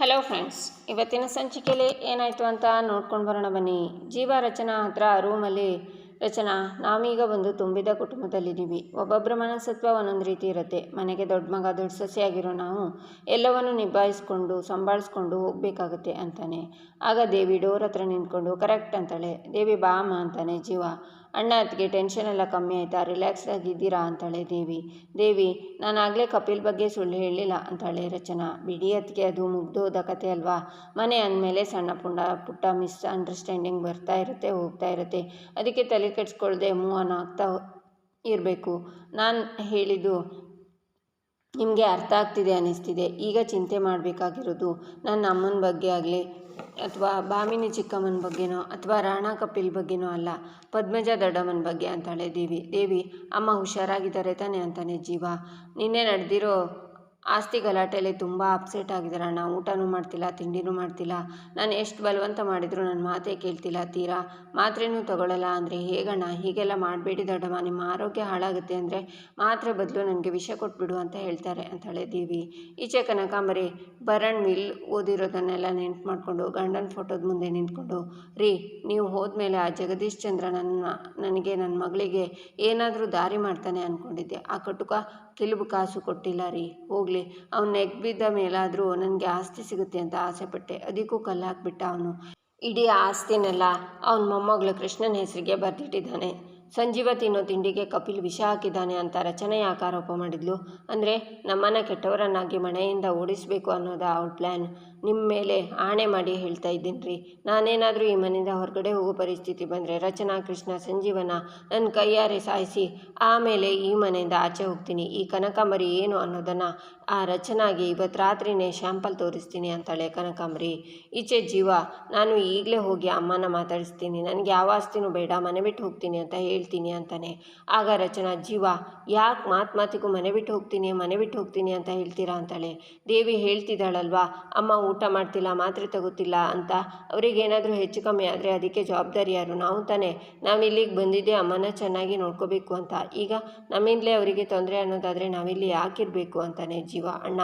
Hello friends ಇವತ್ತಿನ ಸಂಚಿಕೆಯಲ್ಲಿ ಏನಾಯಿತು ಅಂತ ನೋಡ್ಕೊಂಡು ಬರೋಣ ಬನ್ನಿ. ಜೀವ ರಚನಾ ಹತ್ರ ರೂಮಲ್ಲಿ ರಚನಾ, ನಾವೀಗ ಒಂದು ತುಂಬಿದ ಕುಟುಂಬದಲ್ಲಿದ್ದೀವಿ. ಒಬ್ಬೊಬ್ಬರ ಮನಸ್ಸತ್ವ ಒಂದೊಂದು ರೀತಿ ಇರುತ್ತೆ. ಮನೆಗೆ ದೊಡ್ಡ ಮಗ, ದೊಡ್ಡ ಸೊಸೆಯಾಗಿರೋ ನಾವು ಎಲ್ಲವನ್ನು ನಿಭಾಯಿಸ್ಕೊಂಡು, ಸಂಭಾಳಿಸ್ಕೊಂಡು ಹೋಗಬೇಕಾಗುತ್ತೆ ಅಂತಾನೆ. ಆಗ ದೇವಿ ಡೋರ್ ಹತ್ರ ನಿಂತ್ಕೊಂಡು, ಕರೆಕ್ಟ್ ಅಂತಾಳೆ. ದೇವಿ ಬಾಮ ಅಂತಾನೆ ಜೀವ. ಅಣ್ಣ ಅತ್ತಿಗೆ ಟೆನ್ಷನ್ ಎಲ್ಲ ಕಮ್ಮಿ ಆಯಿತಾ ರಿಲ್ಯಾಕ್ಸ್ ಆಗಿದ್ದೀರಾ ಅಂತಾಳೆ ದೇವಿ. ದೇವಿ, ನಾನು ಆಗಲೇ ಕಪಿಲ್ ಬಗ್ಗೆ ಸುಳ್ಳು ಹೇಳಿಲ್ಲ ಅಂತಾಳೆ ರಚನಾ. ಬಿಡಿ ಅತ್ತಿಗೆ, ಅದು ಮುಗ್ದೋದ ಕತೆ ಅಲ್ವಾ? ಮನೆ ಅಂದಮೇಲೆ ಸಣ್ಣ ಪುಂಡ, ಪುಟ್ಟ ಮಿಸ್ ಅಂಡರ್ಸ್ಟ್ಯಾಂಡಿಂಗ್ ಬರ್ತಾ ಇರುತ್ತೆ, ಹೋಗ್ತಾ ಇರುತ್ತೆ. ಅದಕ್ಕೆ ತಲೆ ಕೆಡಿಸ್ಕೊಳ್ದೆ ಮೂವ್ ಆನ್ ಆಗ್ತಾ ಇರಬೇಕು. ನಾನು ಹೇಳಿದ್ದು ನಿಮಗೆ ಅರ್ಥ ಆಗ್ತಿದೆ ಅನ್ನಿಸ್ತಿದೆ. ಈಗ ಚಿಂತೆ ಮಾಡಬೇಕಾಗಿರೋದು ನನ್ನ ಅಮ್ಮನ ಬಗ್ಗೆ ಆಗಲಿ ಅಥವಾ ಭಾಮಿನಿ ಚಿಕ್ಕಮ್ಮನ ಬಗ್ಗೆನೋ ಅಥವಾ ರಾಣಾ ಕಪಿಲ್ ಬಗ್ಗೆನೋ ಅಲ್ಲ, ಪದ್ಮಜ ದೊಡ್ಡಮ್ಮನ ಬಗ್ಗೆ ಅಂತಾಳೆ ದೇವಿ ದೇವಿ, ಅಮ್ಮ ಹುಷಾರಾಗಿದ್ದಾರೆ ತಾನೆ ಅಂತಾನೆ ಜೀವ. ನಿನ್ನೆ ನಡೆದಿರೋ ಆಸ್ತಿ ಗಲಾಟೆಯಲ್ಲಿ ತುಂಬ ಅಪ್ಸೆಟ್ ಆಗಿದ್ದಾರೆ ಅಣ್ಣ. ಊಟನೂ ಮಾಡ್ತಿಲ್ಲ, ತಿಂಡಿನೂ ಮಾಡ್ತಿಲ್ಲ. ನಾನು ಎಷ್ಟು ಬಲವಂತ ಮಾಡಿದರೂ ನನ್ನ ಮಾತೇ ಕೇಳ್ತಿಲ್ಲ ತೀರಾ. ಮಾತ್ರೆನೂ ತಗೊಳ್ಳಲ್ಲ ಅಂದರೆ ಹೇಗಣ್ಣ? ಹೀಗೆಲ್ಲ ಮಾಡಬೇಡಿ ದೊಡ್ಡಮ್ಮ. ನಿಮ್ಮ ಆರೋಗ್ಯ ಹಾಳಾಗುತ್ತೆ ಅಂದರೆ ಮಾತ್ರೆ ಬದಲು ನನಗೆ ವಿಷ ಕೊಟ್ಬಿಡು ಅಂತ ಹೇಳ್ತಾರೆ ಅಂತಾಳೆ ದೇವಿ. ಈಚೆ ಕನಕಾಂಬರಿ ಬರಣ್ ಮಿಲ್ ಓದಿರೋದನ್ನೆಲ್ಲ ನೆನ್ಪು ಮಾಡಿಕೊಂಡು, ಗಂಡನ ಫೋಟೋದ ಮುಂದೆ ನಿಂತ್ಕೊಂಡು, ರೀ, ನೀವು ಹೋದ್ಮೇಲೆ ಆ ಜಗದೀಶ್ ಚಂದ್ರ ನನ್ನ ನನಗೆ ನನ್ನ ಮಗಳಿಗೆ ಏನಾದರೂ ದಾರಿ ಮಾಡ್ತಾನೆ ಅಂದ್ಕೊಂಡಿದ್ದೆ ಆ ಕಟುಕ ಕಿಲುಬು ಕಾಸು ಕೊಟ್ಟಿಲ್ಲ ರೀ. ಹೋಗಲಿ, ಅವ್ನು ನೆಗ್ಬಿದ್ದ ಮೇಲಾದರೂ ನನಗೆ ಆಸ್ತಿ ಸಿಗುತ್ತೆ ಅಂತ ಆಸೆಪಟ್ಟೆ. ಅದಕ್ಕೂ ಕಲ್ಲು ಹಾಕ್ಬಿಟ್ಟ ಅವನು. ಇಡೀ ಆಸ್ತಿನೆಲ್ಲ ಅವನ ಮೊಮ್ಮಗಳು ಕೃಷ್ಣನ ಹೆಸರಿಗೆ ಬರೆದಿಟ್ಟಿದ್ದಾನೆ. ಸಂಜೀವ ತಿನ್ನೋ ತಿಂಡಿಗೆ ಕಪಿಲ್ ವಿಷ ಹಾಕಿದ್ದಾನೆ ಅಂತ ರಚನೆ ಆಕಾರೋಪ ಮಾಡಿದ್ಲು. ಅಂದರೆ ನಮ್ಮನ್ನ ಕೆಟ್ಟವರನ್ನಾಗಿ ಮನೆಯಿಂದ ಓಡಿಸಬೇಕು ಅನ್ನೋದು ಅವಳ ಪ್ಲ್ಯಾನ್ ನಿಮ್ಮ ಮೇಲೆ ಆಣೆ ಮಾಡಿ ಹೇಳ್ತಾ ಇದ್ದೀನಿ ರೀ ನಾನೇನಾದರೂ ಈ ಮನೆಯಿಂದ ಹೊರಗಡೆ ಹೋಗೋ ಪರಿಸ್ಥಿತಿ ಬಂದರೆ ರಚನಾ, ಕೃಷ್ಣ, ಸಂಜೀವನ ನನ್ನ ಕೈಯಾರೆ ಸಾಯಿಸಿ ಆಮೇಲೆ ಈ ಮನೆಯಿಂದ ಆಚೆ ಹೋಗ್ತೀನಿ. ಈ ಕನಕಾಂಬರಿ ಏನು ಅನ್ನೋದನ್ನು ಆ ರಚನಾಗಿ ಇವತ್ತು ರಾತ್ರಿನೇ ಶ್ಯಾಂಪಲ್ ತೋರಿಸ್ತೀನಿ ಅಂತಾಳೆ ಕನಕಾಂಬರಿ. ಈಚೆ ಜೀವ, ನಾನು ಈಗಲೇ ಹೋಗಿ ಅಮ್ಮನ ಮಾತಾಡಿಸ್ತೀನಿ. ನನಗೆ ಯಾವ ಆಸ್ತಿನೂ ಬೇಡ, ಮನೆ ಬಿಟ್ಟು ಹೋಗ್ತೀನಿ ಅಂತ ಹೇಳ್ತೀನಿ ಅಂತಾನೆ. ಆಗ ರಚನಾ, ಜೀವ, ಯಾಕೆ ಮಾತು ಮಾತಿಗೂ ಮನೆ ಬಿಟ್ಟು ಹೋಗ್ತೀನಿ, ಮನೆ ಬಿಟ್ಟು ಹೋಗ್ತೀನಿ ಅಂತ ಹೇಳ್ತೀರಾ ಅಂತಾಳೆ. ದೇವಿ ಹೇಳ್ತಿದ್ದಾಳಲ್ವಾ, ಅಮ್ಮ ಊಟ ಮಾಡ್ತಿಲ್ಲ, ಮಾತ್ರೆ ತಗೋತಿಲ್ಲ ಅಂತ ಅವರಿಗೇನಾದರೂ ಹೆಚ್ಚು ಕಮ್ಮಿ ಆದರೆ ಅದಕ್ಕೆ ಜವಾಬ್ದಾರಿ ಯಾರು? ನಾವು ತಾನೇ. ನಾವು ಇಲ್ಲಿಗೆ ಬಂದಿದ್ದೆ, ಅಮ್ಮನ ಚೆನ್ನಾಗಿ ನೋಡ್ಕೋಬೇಕು ಅಂತ. ಈಗ ನಮ್ಮಿಂದಲೇ ಅವರಿಗೆ ತೊಂದರೆ ಅನ್ನೋದಾದರೆ ನಾವಿಲ್ಲಿ ಯಾಕಿರಬೇಕು ಅಂತಾನೆ ಜೀವ. ಅಣ್ಣ,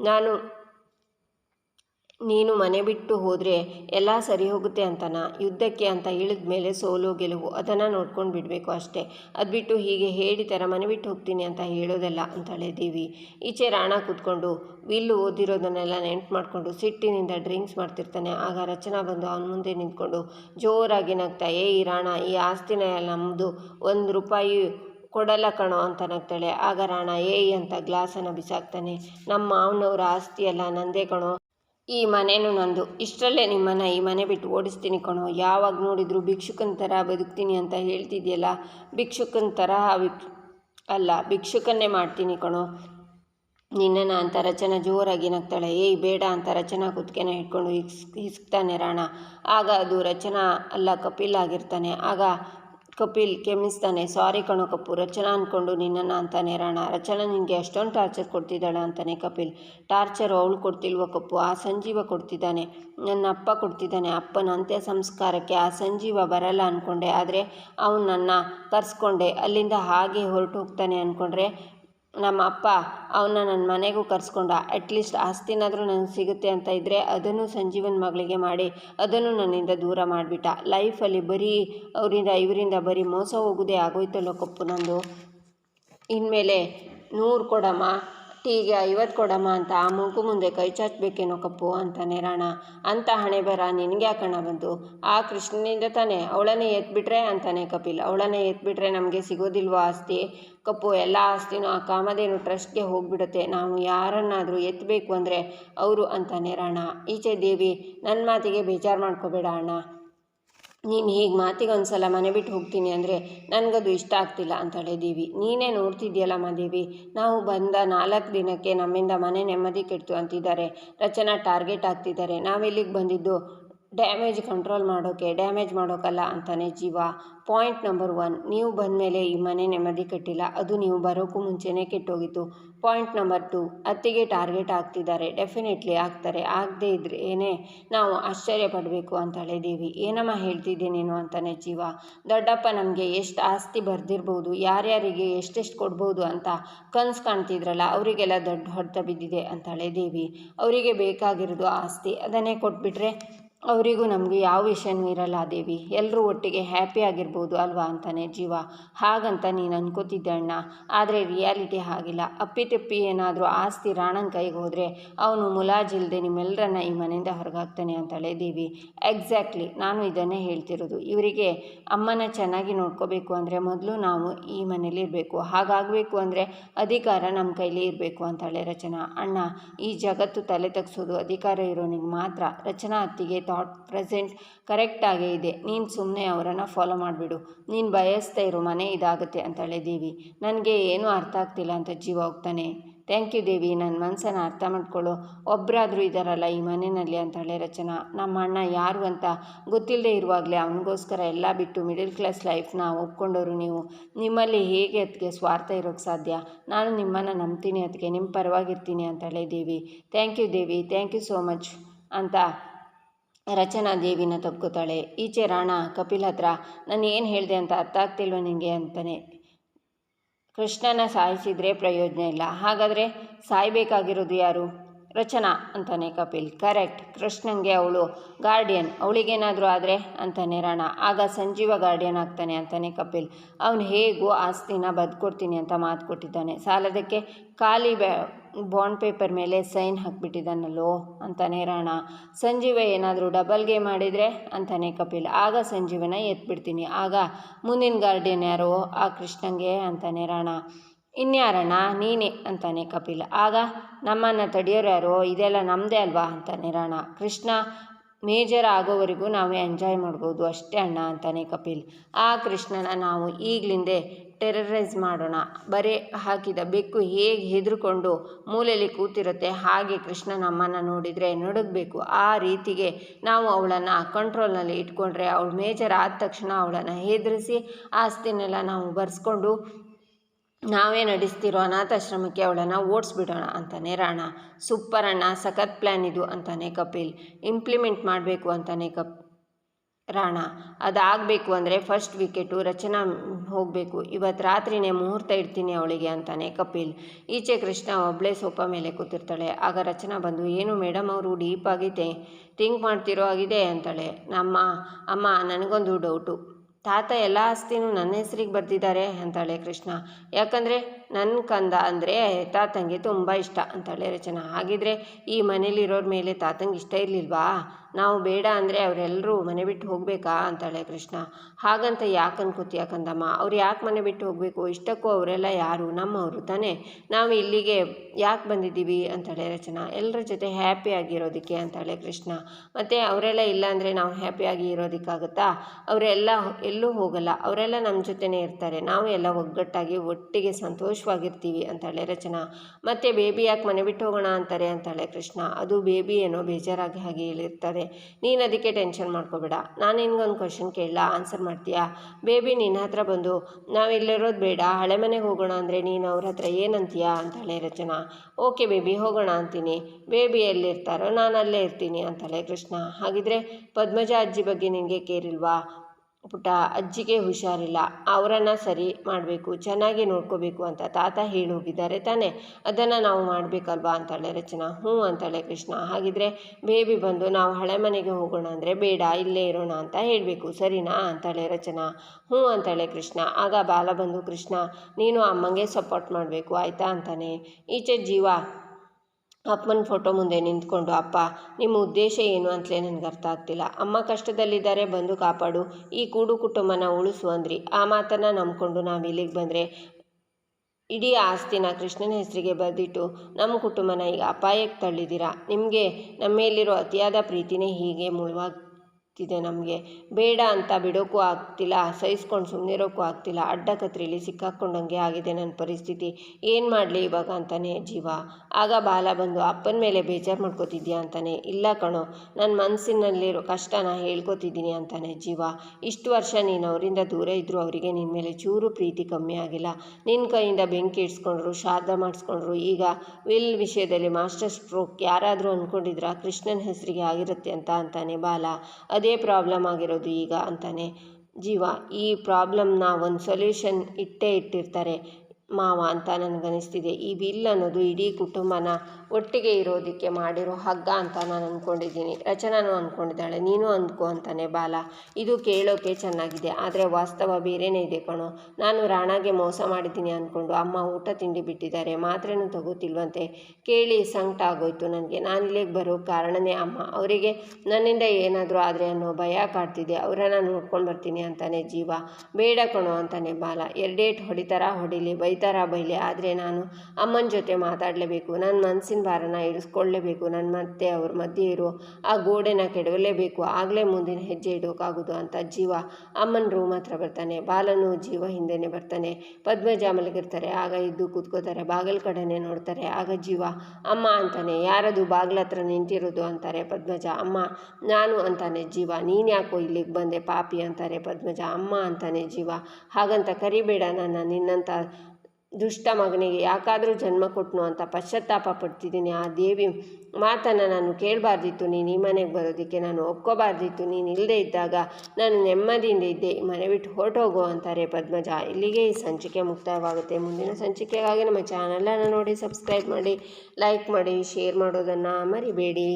ನಾನು ನೀನು ಮನೆ ಬಿಟ್ಟು ಹೋದರೆ ಎಲ್ಲ ಸರಿ ಹೋಗುತ್ತೆ ಅಂತನ? ಯುದ್ಧಕ್ಕೆ ಅಂತ ಇಳಿದ ಮೇಲೆ ಸೋಲು ಗೆಲುವು ಅದನ್ನು ನೋಡ್ಕೊಂಡು ಬಿಡಬೇಕು ಅಷ್ಟೇ. ಅದು ಬಿಟ್ಟು ಹೀಗೆ ಹೇಳಿ ಥರ ಮನೆ ಬಿಟ್ಟು ಹೋಗ್ತೀನಿ ಅಂತ ಹೇಳೋದಲ್ಲ ಅಂತಾಳೆ ದೇವಿ. ಈಚೆ ರಾಣ ಕೂತ್ಕೊಂಡು ವಿಲ್ಲು ಓದಿರೋದನ್ನೆಲ್ಲ ನೆಂಟು ಮಾಡಿಕೊಂಡು ಸಿಟ್ಟಿನಿಂದ ಡ್ರಿಂಕ್ಸ್ ಮಾಡ್ತಿರ್ತಾನೆ. ಆಗ ರಚನಾ ಬಂದು ಅವನ ಮುಂದೆ ನಿಂತ್ಕೊಂಡು ಜೋರಾಗಿ ನಗ್ತಾ, ಏ ಈ ರಾಣ, ಈ ಆಸ್ತಿನ ನಮ್ಮದು ಒಂದು ರೂಪಾಯಿ ಕೊಡಲ್ಲ ಕಣೋ ಅಂತ ನಗ್ತಾಳೆ. ಆಗ ರಾಣ, ಏಯ್ ಅಂತ ಗ್ಲಾಸನ್ನು ಬಿಸಾಕ್ತಾನೆ. ನಮ್ಮ ಮಾವನವ್ರ ಆಸ್ತಿ ಎಲ್ಲ ನಂದೇ ಕಣೋ. ಈ ಮನೇನು ನಂದು. ಇಷ್ಟರಲ್ಲೇ ನಿಮ್ಮನ್ನ ಈ ಮನೆ ಬಿಟ್ಟು ಓಡಿಸ್ತೀನಿ ಕಣೋ. ಯಾವಾಗ ನೋಡಿದ್ರು ಭಿಕ್ಷುಕನ ಥರ ಬದುಕ್ತೀನಿ ಅಂತ ಹೇಳ್ತಿದ್ಯಲ್ಲ? ಭಿಕ್ಷುಕನ ಥರ ಅಲ್ಲ, ಭಿಕ್ಷುಕನ್ನೇ ಮಾಡ್ತೀನಿ ಕಣೋ. ನಿನ್ನನ್ನು ಅಂತ ರಚನಾ ಜೋರಾಗಿ ನಗ್ತಾಳೆ. ಏಯ್, ಬೇಡ ಅಂತ ರಚನಾ ಕುತ್ಕೆನ ಹಿಡ್ಕೊಂಡು ಹಿಸ್ ಹಿಸ್ಕ್ತಾನೆ ರಾಣ. ಆಗ ಅದು ರಚನಾ ಅಲ್ಲ, ಕಪಿಲ್ ಆಗಿರ್ತಾನೆ. ಆಗ ಕಪಿಲ್ ಕೆಮ್ಮಿಸ್ತಾನೆ ಸಾರಿ ಕಣೋ ಕಪ್ಪು ರಚನಾ ಅಂದ್ಕೊಂಡು ನಿನ್ನನ್ನು ಅಂತಾನೆ ರಾಣ, ರಚನಾ ನಿನಗೆ ಅಷ್ಟೊಂದು ಟಾರ್ಚರ್ ಕೊಡ್ತಿದ್ದಾಳ ಅಂತಾನೆ ಕಪಿಲ್. ಟಾರ್ಚರ್ ಅವಳು ಕೊಡ್ತಿಲ್ವ ಕಪ್ಪು, ಆ ಸಂಜೀವ ಕೊಡ್ತಿದ್ದಾನೆ. ನನ್ನ ಅಪ್ಪ ಕೊಡ್ತಿದ್ದಾನೆ, ಅಪ್ಪನ ಅಂತ್ಯ ಸಂಸ್ಕಾರಕ್ಕೆ ಆ ಸಂಜೀವ ಬರಲ್ಲ ಅಂದ್ಕೊಂಡೆ ಆದರೆ ಅವನನ್ನು ನನ್ನ ಕರ್ಸ್ಕೊಂಡೆ ಅಲ್ಲಿಂದ ಹಾಗೆ ಹೊರಟು ಹೋಗ್ತಾನೆ ಅಂದ್ಕೊಂಡ್ರೆ ನಮ್ಮ ಅಪ್ಪ ಅವನ್ನ ನನ್ನ ಮನೆಗೂ ಕರ್ಸ್ಕೊಂಡ. ಅಟ್ಲೀಸ್ಟ್ ಆಸ್ತಿನಾದರೂ ನನಗೆ ಸಿಗುತ್ತೆ ಅಂತ ಇದ್ದರೆ ಅದನ್ನು ಸಂಜೀವನ ಮಗಳಿಗೆ ಮಾಡಿ, ಅದನ್ನು ನನ್ನಿಂದ ದೂರ ಮಾಡಿಬಿಟ್ಟ. ಲೈಫಲ್ಲಿ ಬರೀ ಅವರಿಂದ, ಇವರಿಂದ ಬರೀ ಮೋಸ ಹೋಗೋದೇ ಆಗೋಯ್ತಲ್ಲೋ ಕಪ್ಪು ನಂದು. ಇನ್ಮೇಲೆ ನೂರು ಕೊಡಮ್ಮ. ಟೀಗೆ ಐವತ್ತು ಕೊಡಮ್ಮ ಅಂತ ಆ ಮೂಗು ಮುಂದೆ ಕೈ ಚಾಚಬೇಕೇನೋ ಕಪ್ಪು ಅಂತಾನೆ ರಾಣ. ಅಂತ ಹಣೆ ಬರ ನಿನಗೆ ಯಾಕಣ ಬಂತು. ಆ ಕೃಷ್ಣನಿಂದ ತಾನೇ, ಅವಳನ್ನೇ ಎತ್ಬಿಟ್ರೆ ಅಂತಾನೆ ಕಪಿಲ್. ಅವಳನ್ನೇ ಎತ್ಬಿಟ್ರೆ ನಮಗೆ ಸಿಗೋದಿಲ್ವೋ ಆಸ್ತಿ? ಕಪ್ಪು, ಎಲ್ಲ ಆಸ್ತಿನೂ ಆ ಕಾಮಧೇನು ಟ್ರಸ್ಟ್ಗೆ ಹೋಗ್ಬಿಡುತ್ತೆ. ನಾವು ಯಾರನ್ನಾದರೂ ಎತ್ತಬೇಕು ಅಂದರೆ ಅವರು ಅಂತ ರಾಣ. ಈಚೆ ದೇವಿ ನನ್ನ ಮಾತಿಗೆ ಬೇಜಾರು ಮಾಡ್ಕೋಬೇಡ ಅಣ್ಣ. ನೀನು ಹೀಗೆ ಮಾತಿಗೆ ಒಂದು ಸಲ ಮನೆ ಬಿಟ್ಟು ಹೋಗ್ತೀನಿ ಅಂದರೆ ನನಗದು ಇಷ್ಟ ಆಗ್ತಿಲ್ಲ ಅಂತಾಳೆ ದೇವಿ ನೀನೇ ನೋಡ್ತಿದ್ಯಲ್ಲಮ್ಮ ದೇವಿ ನಾವು ಬಂದ ನಾಲ್ಕು ದಿನಕ್ಕೆ ನಮ್ಮಿಂದ ಮನೆ ನೆಮ್ಮದಿ ಕೆಡ್ತು ಅಂತಿದ್ದಾರೆ. ರಚನಾ ಟಾರ್ಗೆಟ್ ಆಗ್ತಿದ್ದಾರೆ. ನಾವೆಲ್ಲಿಗೆ ಬಂದಿದ್ದು? ಡ್ಯಾಮೇಜ್ ಕಂಟ್ರೋಲ್ ಮಾಡೋಕ್ಕೆ ಡ್ಯಾಮೇಜ್ ಮಾಡೋಕ್ಕಲ್ಲ ಅಂತಾನೆ ಜೀವ. ಪಾಯಿಂಟ್ ನಂಬರ್ ಒನ್ ನೀವು ಬಂದಮೇಲೆ ಈ ಮನೆ ನೆಮ್ಮದಿ ಕಟ್ಟಿಲ್ಲ, ಅದು ನೀವು ಬರೋಕ್ಕೂ ಮುಂಚೆನೇ ಕೆಟ್ಟೋಗಿತ್ತು. ಪಾಯಿಂಟ್ ನಂಬರ್ ಟು ಅತ್ತಿಗೆ ಟಾರ್ಗೆಟ್ ಆಗ್ತಿದ್ದಾರೆ ಡೆಫಿನೆಟ್ಲಿ ಆಗ್ತಾರೆ, ಆಗದೇ ಇದ್ರೆ ಏನೇ, ನಾವು ಆಶ್ಚರ್ಯ ಪಡಬೇಕು ಅಂತಾಳೆ ದೇವಿ ಏನಮ್ಮ ಹೇಳ್ತಿದ್ದೆ ನೀನು ಅಂತಾನೆ ಜೀವ. ದೊಡ್ಡಪ್ಪ ನಮಗೆ ಎಷ್ಟು ಆಸ್ತಿ ಬರ್ದಿರ್ಬೋದು, ಯಾರ್ಯಾರಿಗೆ ಎಷ್ಟೆಷ್ಟು ಕೊಡ್ಬೋದು ಅಂತ ಕನಸು ಕಾಣ್ತಿದ್ರಲ್ಲ, ಅವರಿಗೆಲ್ಲ ದೊಡ್ಡ ಹೊಡೆತ ಬಿದ್ದಿದೆ ಅಂತಾಳೆ ದೇವಿ ಅವರಿಗೆ ಬೇಕಾಗಿರೋದು ಆಸ್ತಿ, ಅದನ್ನೇ ಕೊಟ್ಬಿಟ್ರೆ ಅವರಿಗೂ ನಮಗೆ ಯಾವ ವಿಷಯನೂ ಇರಲ್ಲ ದೇವಿ. ಎಲ್ಲರೂ ಒಟ್ಟಿಗೆ ಹ್ಯಾಪಿ ಆಗಿರ್ಬೋದು ಅಲ್ವಾ ಅಂತಾನೆ ಜೀವ. ಹಾಗಂತ ನೀನು ಅನ್ಕೋತಿದ್ದೆ ಅಣ್ಣ. ಆದರೆ ರಿಯಾಲಿಟಿ ಹಾಗಿಲ್ಲ. ಅಪ್ಪಿತಪ್ಪಿ ಏನಾದರೂ ಆಸ್ತಿ ರಾಣನ ಕೈಗೆ ಹೋದರೆ ಅವನು ಮುಲಾಜಿಲ್ಲದೆ ನಿಮ್ಮೆಲ್ಲರನ್ನ ಈ ಮನೆಯಿಂದ ಹೊರಗಾಗ್ತಾನೆ ಅಂತಾಳೆ ದೇವಿ. ಎಕ್ಸಾಕ್ಟ್ಲಿ ನಾನು ಇದನ್ನೇ ಹೇಳ್ತಿರೋದು. ಇವರಿಗೆ ಅಮ್ಮನ ಚೆನ್ನಾಗಿ ನೋಡ್ಕೋಬೇಕು ಅಂದರೆ ಮೊದಲು ನಾವು ಈ ಮನೇಲಿ ಇರಬೇಕು. ಹಾಗಾಗಬೇಕು ಅಂದರೆ ಅಧಿಕಾರ ನಮ್ಮ ಕೈಲಿ ಇರಬೇಕು ಅಂತಾಳೆ ರಚನಾ. ಅಣ್ಣ, ಈ ಜಗತ್ತು ತಲೆ ತಗ್ಸೋದು ಅಧಿಕಾರ ಇರೋನಿಗೆ ಮಾತ್ರ. ರಚನಾ ಅತ್ತಿಗೆ ಥಾಟ್ ಪ್ರೆಸೆಂಟ್ ಕರೆಕ್ಟಾಗೇ ಇದೆ. ನೀನು ಸುಮ್ಮನೆ ಅವರನ್ನು ಫಾಲೋ ಮಾಡಿಬಿಡು. ನೀನು ಬಯಸ್ತಾ ಇರು, ಮನೆ ಇದಾಗುತ್ತೆ ಅಂತಾಳೆ ದೇವಿ ನನಗೆ ಏನೂ ಅರ್ಥ ಆಗ್ತಿಲ್ಲ ಅಂತ ಜೀವ ಹೋಗ್ತಾನೆ. ಥ್ಯಾಂಕ್ ಯು ದೇವಿ ನನ್ನ ಮನಸ್ಸನ್ನು ಅರ್ಥ ಮಾಡ್ಕೊಳ್ಳೋ. ಒಬ್ಬರಾದರೂ ಇದ್ದಾರಲ್ಲ ಈ ಮನೆಯಲ್ಲಿ ಅಂತಾಳೆ ರಚನಾ. ನಮ್ಮ ಅಣ್ಣ ಯಾರು ಅಂತ ಗೊತ್ತಿಲ್ಲದೆ ಇರುವಾಗಲೇ ಅವನಿಗೋಸ್ಕರ ಎಲ್ಲ ಬಿಟ್ಟು ಮಿಡಲ್ ಕ್ಲಾಸ್ ಲೈಫ್ನ ಒಪ್ಕೊಂಡವರು ನೀವು. ನಿಮ್ಮಲ್ಲಿ ಹೇಗೆ ಅದಕ್ಕೆ ಸ್ವಾರ್ಥ ಇರೋಕ್ಕೆ ಸಾಧ್ಯ? ನಾನು ನಿಮ್ಮನ್ನು ನಂಬ್ತೀನಿ ಅದಕ್ಕೆ ನಿಮ್ಮ ಪರವಾಗಿರ್ತೀನಿ ಹೇಳಿ Devi thank you Devi thank you so much ಅಂತ ರಚನಾ ದೇವಿನ ತಪ್ಕೊತಾಳೆ ಈಚೆ ರಾಣ, ಕಪಿಲ್ ಹತ್ರ ನಾನು ಏನು ಹೇಳಿದೆ ಅಂತ ಅರ್ಥ ಆಗ್ತಿಲ್ವ ನಿನಗೆ ಅಂತಾನೆ. ಕೃಷ್ಣನ ಸಾಯಿಸಿದರೆ ಪ್ರಯೋಜನ ಇಲ್ಲ. ಹಾಗಾದರೆ ಸಾಯಬೇಕಾಗಿರೋದು ಯಾರು? ರಚನಾ ಅಂತಾನೆ ಕಪಿಲ್. ಕರೆಕ್ಟ್. ಕೃಷ್ಣನ್ಗೆ ಅವಳು ಗಾರ್ಡಿಯನ್. ಅವಳಿಗೇನಾದರೂ ಆದರೆ ಅಂತಾನೆ ರಾಣ. ಆಗ ಸಂಜೀವ ಗಾರ್ಡಿಯನ್ ಆಗ್ತಾನೆ ಅಂತಾನೆ ಕಪಿಲ್. ಅವನು ಹೇಗೂ ಆಸ್ತಿನ ಬದ್ಕೊಡ್ತೀನಿ ಅಂತ ಮಾತು ಕೊಟ್ಟಿದ್ದಾನೆ. ಸಾಲದಕ್ಕೆ ಖಾಲಿ ಬ್ಯಾ, ಬಾಂಡ್ ಪೇಪರ್ ಮೇಲೆ ಸೈನ್ ಹಾಕ್ಬಿಟ್ಟಿದ್ದಾನಲ್ಲೋ ಅಂತಾನೆ ರಾಣ. ಸಂಜೀವ ಏನಾದರೂ ಡಬಲ್ಗೆ ಮಾಡಿದರೆ ಅಂತಾನೆ ಕಪಿಲ್. ಆಗ ಸಂಜೀವನ ಎತ್ಬಿಡ್ತೀನಿ. ಆಗ ಮುಂದಿನ ಗಾರ್ಡಿಯನ್ ಯಾರೋ ಆ ಕೃಷ್ಣಂಗೆ ಅಂತಾನೆ ರಾಣ. ಇನ್ಯಾರಣ್ಣ? ನೀನೇ ಅಂತಾನೆ ಕಪಿಲ್. ಆಗ ನಮ್ಮನ್ನು ತಡೆಯೋರು ಯಾರು? ಇದೆಲ್ಲ ನಮ್ಮದೇ ಅಲ್ವಾ? ಅಂತಾನೆ ರಾಣ. ಕೃಷ್ಣ, ಮೇಜರ್ ಆಗೋವರೆಗೂ ನಾವೇ ಎಂಜಾಯ್ ಮಾಡ್ಬೋದು ಅಷ್ಟೇ ಅಣ್ಣ, ಅಂತಾನೆ ಕಪಿಲ್. ಆ ಕೃಷ್ಣನ ನಾವು ಈಗಲಿಂದೆ ಟೆರರೈಸ್ ಮಾಡೋಣ. ಬರೆ ಹಾಕಿದ ಬೆಕ್ಕು ಹೇಗೆ ಹೆದರ್ಕೊಂಡು ಮೂಲೆಯಲ್ಲಿ ಕೂತಿರುತ್ತೆ, ಹಾಗೆ ಕೃಷ್ಣ ನಮ್ಮನ್ನು ನೋಡಿದರೆ ನಡುಗಬೇಕು. ಆ ರೀತಿಗೆ ನಾವು ಅವಳನ್ನು ಕಂಟ್ರೋಲ್ನಲ್ಲಿ ಇಟ್ಕೊಂಡ್ರೆ, ಅವಳು ಮೇಜರ್ ಆದ ತಕ್ಷಣ ಅವಳನ್ನು ಹೆದರಿಸಿ ಆಸ್ತಿನೆಲ್ಲ ನಾವು ಬರ್ಸ್ಕೊಂಡು ನಾವೇ ನಡೆಸ್ತಿರೋ ಅನಾಥಾಶ್ರಮಕ್ಕೆ ಅವಳನ್ನು ಓಡಿಸ್ಬಿಡೋಣ ಅಂತಾನೆ ರಾಣ. ಸೂಪರ್ ಅಣ್ಣ, ಸಖತ್ ಪ್ಲ್ಯಾನ್ ಇದು ಅಂತಾನೆ ಕಪಿಲ್. ಇಂಪ್ಲಿಮೆಂಟ್ ಮಾಡಬೇಕು ಅಂತಾನೆ ಕಪ್, ರಾಣ. ಅದಾಗಬೇಕು ಅಂದರೆ ಫಸ್ಟ್ ವಿಕೆಟು, ರಚನಾ ಹೋಗಬೇಕು. ಇವತ್ತು ರಾತ್ರಿನೇ ಮುಹೂರ್ತ ಇಡ್ತೀನಿ ಅವಳಿಗೆ ಅಂತಾನೆ ಕಪಿಲ್. ಈಚೆ ಕೃಷ್ಣ ಒಬ್ಬಳೇ ಸೋಫಾ ಮೇಲೆ ಕೂತಿರ್ತಾಳೆ. ಆಗ ರಚನಾ ಬಂದು, ಏನು ಮೇಡಮ್ ಅವರು ಡೀಪ್ ಆಗಿದೆ. ಥಿಂಕ್ ಮಾಡ್ತಿರೋ ಆಗಿದೆ ಅಂತಾಳೆ. ನಮ್ಮ, ಅಮ್ಮ, ನನಗೊಂದು ಡೌಟು. ತಾತ ಎಲ್ಲ ಆಸ್ತಿನೂ ನನ್ನ ಹೆಸರಿಗೆ ಬರೆದಿದ್ದಾರೆ ಅಂತಾಳೆ ಕೃಷ್ಣ. ಯಾಕಂದರೆ ನನ್ನ ಕಂದ ಅಂದರೆ ತಾತಂಗೆ ತುಂಬ ಇಷ್ಟ ಅಂತಾಳೆ ರಚನಾ. ಹಾಗಿದ್ರೆ ಈ ಮನೇಲಿರೋರ ಮೇಲೆ ತಾತಂಗೆ ಇಷ್ಟ ಇರಲಿಲ್ವಾ? ನಾವು ಬೇಡ ಅಂದರೆ ಅವರೆಲ್ಲರೂ ಮನೆ ಬಿಟ್ಟು ಹೋಗಬೇಕಾ ಅಂತಾಳೆ ಕೃಷ್ಣ. ಹಾಗಂತ ಯಾಕೆ ಅನ್ಕೋತೀಯ ಕಂದಮ್ಮ? ಅವ್ರು ಯಾಕೆ ಮನೆ ಬಿಟ್ಟು ಹೋಗಬೇಕು? ಇಷ್ಟಕ್ಕೂ ಅವರೆಲ್ಲ ಯಾರು? ನಮ್ಮವರು ತಾನೇ. ನಾವು ಇಲ್ಲಿಗೆ ಯಾಕೆ ಬಂದಿದ್ದೀವಿ ಅಂತಾಳೆ ರಚನಾ. ಎಲ್ಲರ ಜೊತೆ ಹ್ಯಾಪಿಯಾಗಿರೋದಕ್ಕೆ ಅಂತಾಳೆ ಕೃಷ್ಣ. ಮತ್ತು ಅವರೆಲ್ಲ ಇಲ್ಲ ಅಂದರೆ ನಾವು ಹ್ಯಾಪಿಯಾಗಿ ಇರೋದಕ್ಕಾಗುತ್ತಾ? ಅವರೆಲ್ಲ ಎಲ್ಲೂ ಹೋಗಲ್ಲ. ಅವರೆಲ್ಲ ನಮ್ಮ ಜೊತೆನೇ ಇರ್ತಾರೆ. ನಾವು ಎಲ್ಲ ಒಗ್ಗಟ್ಟಾಗಿ ಒಟ್ಟಿಗೆ ಸಂತೋಷವಾಗಿರ್ತೀವಿ ಅಂತಾಳೆ ರಚನಾ. ಮತ್ತು ಬೇಬಿ ಯಾಕೆ ಮನೆ ಬಿಟ್ಟು ಹೋಗೋಣ ಅಂತಾರೆ ಅಂತಾಳೆ ಕೃಷ್ಣ. ಅದು ಬೇಬಿ ಏನೋ ಬೇಜಾರಾಗಿ ಹಾಗೆ ಹೇಳಿರ್ತಾರೆ ನೀನು ಅದಕ್ಕೆ ಟೆನ್ಷನ್ ಮಾಡ್ಕೋಬೇಡ. ನಾನು ನಿನ್ಗೊಂದು ಕ್ವಶನ್ ಕೇಳಲ್ಲ ಆನ್ಸರ್ ಮಾಡ್ತೀಯಾ? ಬೇಬಿ ನಿನ್ನ ಹತ್ರ ಬಂದು, ನಾವು ಇಲ್ಲಿರೋದು ಬೇಡ. ಹಳೆ ಮನೆಗೆ ಹೋಗೋಣ ಅಂದರೆ ನೀನು ಅವ್ರ ಹತ್ರ ಏನಂತೀಯಾ? ಅಂತಾಳೆ ರಚನಾ. ಓಕೆ ಬೇಬಿ, ಹೋಗೋಣ ಅಂತೀನಿ. ಬೇಬಿ ಎಲ್ಲಿರ್ತಾರೋ ನಾನು ಅಲ್ಲೇ ಇರ್ತೀನಿ ಅಂತಾಳೆ ಕೃಷ್ಣ. ಹಾಗಿದ್ರೆ ಪದ್ಮಜಾ ಅಜ್ಜಿ ಬಗ್ಗೆ ನಿನಗೆ ಕೇರಿಲ್ವಾ? ಪುಟ್ಟ ಅಜ್ಜಿಗೆ ಹುಷಾರಿಲ್ಲ. ಅವರನ್ನು ಸರಿ ಮಾಡಬೇಕು, ಚೆನ್ನಾಗಿ ನೋಡ್ಕೋಬೇಕು ಅಂತ ತಾತ ಹೇಳೋಗಿದ್ದಾರೆ ತಾನೇ. ಅದನ್ನು ನಾವು ಮಾಡಬೇಕಲ್ವಾ ಅಂತಾಳೆ ರಚನಾ. ಹ್ಞೂ ಅಂತಾಳೆ ಕೃಷ್ಣ. ಹಾಗಿದ್ರೆ ಬೇಬಿ ಬಂದು ನಾವು ಹಳೆ ಮನೆಗೆ ಹೋಗೋಣ ಅಂದರೆ ಬೇಡ, ಇಲ್ಲೇ ಇರೋಣ ಅಂತ ಹೇಳಬೇಕು. ಸರಿನಾ ಅಂತಾಳೆ ರಚನಾ. ಹ್ಞೂ ಅಂತಾಳೆ ಕೃಷ್ಣ. ಆಗ ಬಾಲ ಬಂದು ಕೃಷ್ಣ, ನೀನು ಅಮ್ಮಂಗೆ ಸಪೋರ್ಟ್ ಮಾಡಬೇಕು, ಆಯಿತಾ ಅಂತಾನೆ. ಈಚೆ ಜೀವ. ಅಪ್ಪನ ಫೋಟೋ ಮುಂದೆ ನಿಂತ್ಕೊಂಡು, ಅಪ್ಪ, ನಿಮ್ಮ ಉದ್ದೇಶ ಏನು ಅಂತಲೇ ನನಗೆ ಅರ್ಥ ಆಗ್ತಿಲ್ಲ. ಅಮ್ಮ ಕಷ್ಟದಲ್ಲಿದ್ದಾರೆ, ಬಂದು ಕಾಪಾಡು. ಈ ಕೂಡು ಕುಟುಂಬನ ಉಳಿಸು ಅಂದ್ರಿ. ಆ ಮಾತನ್ನು ನಂಬಿಕೊಂಡು ನಾವು ಇಲ್ಲಿಗೆ ಬಂದರೆ ಇಡೀ ಆಸ್ತಿನ ಕೃಷ್ಣನ ಹೆಸರಿಗೆ ಬರೆದಿಟ್ಟು ನಮ್ಮ ಕುಟುಂಬನ ಈಗ ಅಪಾಯಕ್ಕೆ ತಳ್ಳಿದ್ದೀರಾ? ನಿಮಗೆ ನಮ್ಮ ಮೇಲಿರೋ ಅತಿಯಾದ ಪ್ರೀತಿನೇ ಹೀಗೆ ಮುಳುವಾಗಿ ತಿದೆ ನಮಗೆ. ಬೇಡ ಅಂತ ಬಿಡೋಕ್ಕೂ ಆಗ್ತಿಲ್ಲ, ಸಹಿಸ್ಕೊಂಡು ಸುಮ್ಮನಿರೋಕ್ಕೂ ಆಗ್ತಿಲ್ಲ. ಅಡ್ಡ ಕತ್ರಿಲಿ ಸಿಕ್ಕಾಕ್ಕೊಂಡಂಗೆ ಆಗಿದೆ ನನ್ನ ಪರಿಸ್ಥಿತಿ. ಏನು ಮಾಡಲಿ ಇವಾಗ ಅಂತಾನೆ ಜೀವ. ಆಗ ಬಾಲ ಬಂದು, ಅಪ್ಪನ ಮೇಲೆ ಬೇಜಾರು ಮಾಡ್ಕೋತಿದ್ಯಾ ಅಂತಾನೆ. ಇಲ್ಲ ಕಣೋ ನನ್ನ ಮನಸ್ಸಿನಲ್ಲಿರೋ ಕಷ್ಟನ ಹೇಳ್ಕೊತಿದ್ದೀನಿ ಅಂತಾನೆ ಜೀವ. ಇಷ್ಟು ವರ್ಷ ನೀನು ಅವರಿಂದ ದೂರ ಇದ್ದರೂ ಅವರಿಗೆ ನಿನ್ನ ಮೇಲೆ ಚೂರು ಪ್ರೀತಿ ಕಮ್ಮಿ ಆಗಿಲ್ಲ. ನಿನ್ನ ಕೈಯಿಂದ ಬೆಂಕಿ ಇಡ್ಸ್ಕೊಂಡ್ರು ಶ್ರಾದ್ದ ಮಾಡಿಸ್ಕೊಂಡ್ರು, ಈಗ ವಿಲ್ ವಿಷಯದಲ್ಲಿ ಮಾಸ್ಟರ್ ಸ್ಟ್ರೋಕ್ ಯಾರಾದರೂ ಅಂದ್ಕೊಂಡಿದ್ರಾ ಕೃಷ್ಣನ ಹೆಸರಿಗೆ ಆಗಿರುತ್ತೆ ಅಂತ ಅಂತಾನೆ ಬಾಲ. ಅದೇ ಪ್ರಾಬ್ಲಮ್ ಆಗಿರೋದು ಈಗ ಅಂತಾನೆ. ಜೀವ ಈ ಪ್ರಾಬ್ಲಮ್ನ ಒಂದು ಸೊಲ್ಯೂಷನ್ ಇಟ್ಟೇ ಇಟ್ಟಿರ್ತಾರೆ. ಮಾವ ಅಂತ ನನಗನ್ನಿಸ್ತಿದೆ ಈ ಬಿಲ್ ಅನ್ನೋದು ಇಡೀ ಕುಟುಂಬನ ಒಟ್ಟಿಗೆ ಇರೋದಕ್ಕೆ ಮಾಡಿರೋ ಹಗ್ಗ ಅಂತ ನಾನು ಅಂದ್ಕೊಂಡಿದ್ದೀನಿ ರಚನಾನು ಅಂದ್ಕೊಂಡಿದ್ದಾಳೆ ನೀನು ಅಂದ್ಕೊ ಅಂತಾನೆ ಬಾಲ. ಇದು ಕೇಳೋಕೆ ಚೆನ್ನಾಗಿದೆ. ಆದರೆ ವಾಸ್ತವ ಬೇರೆಯೇ ಇದೆ ಕಣೋ. ನಾನು ರಾಣಾಗೆ ಮೋಸ ಮಾಡಿದ್ದೀನಿ ಅಂದ್ಕೊಂಡು ಅಮ್ಮ ಊಟ ತಿಂಡಿ ಬಿಟ್ಟಿದ್ದಾರೆ. ಮಾತ್ರೆನೂ ತಗೋತಿಲ್ವಂತೆ. ಕೇಳಿ ಸಂಕಟ ಆಗೋಯ್ತು ನನಗೆ. ನಾನು ಇಲ್ಲಿಗೆ ಬರೋ ಕಾರಣನೇ ಅಮ್ಮ. ಅವರಿಗೆ ನನ್ನಿಂದ ಏನಾದರೂ ಆದರೆ ಅನ್ನೋ ಭಯ ಕಾಡ್ತಿದೆ. ಅವರನ್ನು ನೋಡ್ಕೊಂಡು ಬರ್ತೀನಿ ಅಂತಾನೆ ಜೀವ. ಬೇಡ ಕಣೋ ಅಂತಾನೆ ಬಾಲ. ಎರಡೇಟ್ ಹೊಡಿತಾರ ಹೊಡಿಲಿ. ಬೈತಾರ ಬೈಲಿ? ಆದರೆ ನಾನು ಅಮ್ಮನ ಜೊತೆ ಮಾತಾಡಲೇಬೇಕು. ನನ್ನ ಮನಸ್ಸಿನ ಭಾರನ ಇಳಿಸ್ಕೊಳ್ಳೇಬೇಕು ನನ್ನ ಮತ್ತೆ ಅವ್ರ ಮಧ್ಯೆ ಇರೋ ಆ ಗೋಡೆನ ಕೆಡವಲೇಬೇಕು. ಆಗಲೇ ಮುಂದಿನ ಹೆಜ್ಜೆ ಇಡೋಕ್ಕಾಗೋದು ಅಂತ ಜೀವ ಅಮ್ಮನ ರೂಮ್ ಹತ್ರ ಬರ್ತಾನೆ. ಬಾಲನು ಜೀವ ಹಿಂದೆನೇ ಬರ್ತಾನೆ. ಪದ್ಮಜ ಮಲಗಿರ್ತಾರೆ ಆಗ ಇದ್ದು ಕೂತ್ಕೋತಾರೆ. ಬಾಗಿಲ ಕಡೆನೇ ನೋಡ್ತಾರೆ. ಆಗ ಜೀವ ಅಮ್ಮ ಅಂತಾನೆ. ಯಾರದು ಬಾಗಿಲ ಹತ್ರ ನಿಂತಿರೋದು ಅಂತಾರೆ ಪದ್ಮಜ. ಅಮ್ಮ, ನಾನು ಅಂತಾನೆ ಜೀವ. ನೀನು ಯಾಕೋ ಇಲ್ಲಿಗೆ ಬಂದೆ ಪಾಪಿ ಅಂತಾರೆ ಪದ್ಮಜ. ಅಮ್ಮ ಅಂತಾನೆ ಜೀವ. ಹಾಗಂತ ಕರಿಬೇಡ ನನ್ನ ನಿನ್ನಂಥ ದುಷ್ಟ ಮಗನಿಗೆ ಯಾಕಾದರೂ ಜನ್ಮ ಕೊಟ್ಟನು ಅಂತ ಪಶ್ಚಾತ್ತಾಪ ಪಡ್ತಿದ್ದೀನಿ. ಆ ದೇವಿ ಮಾತನ್ನು ನಾನು ಕೇಳಬಾರ್ದಿತ್ತು. ನೀನು ಈ ಮನೆಗೆ ಬರೋದಕ್ಕೆ ನಾನು ಒಪ್ಕೋಬಾರ್ದಿತ್ತು. ನೀನು ಇಲ್ಲದೆ ಇದ್ದಾಗ ನಾನು ನೆಮ್ಮದಿಯಿಂದ ಇದ್ದೆ. ಈ ಮನೆ ಬಿಟ್ಟು ಹೊರಟೋಗು ಅಂತಾರೆ ಪದ್ಮಜ. ಇಲ್ಲಿಗೆ ಈ ಸಂಚಿಕೆ ಮುಕ್ತಾಯವಾಗುತ್ತೆ. ಮುಂದಿನ ಸಂಚಿಕೆಗಾಗಿ ನಮ್ಮ ಚಾನಲನ್ನು ನೋಡಿ, ಸಬ್ಸ್ಕ್ರೈಬ್ ಮಾಡಿ, ಲೈಕ್ ಮಾಡಿ, ಶೇರ್ ಮಾಡೋದನ್ನು ಮರಿಬೇಡಿ.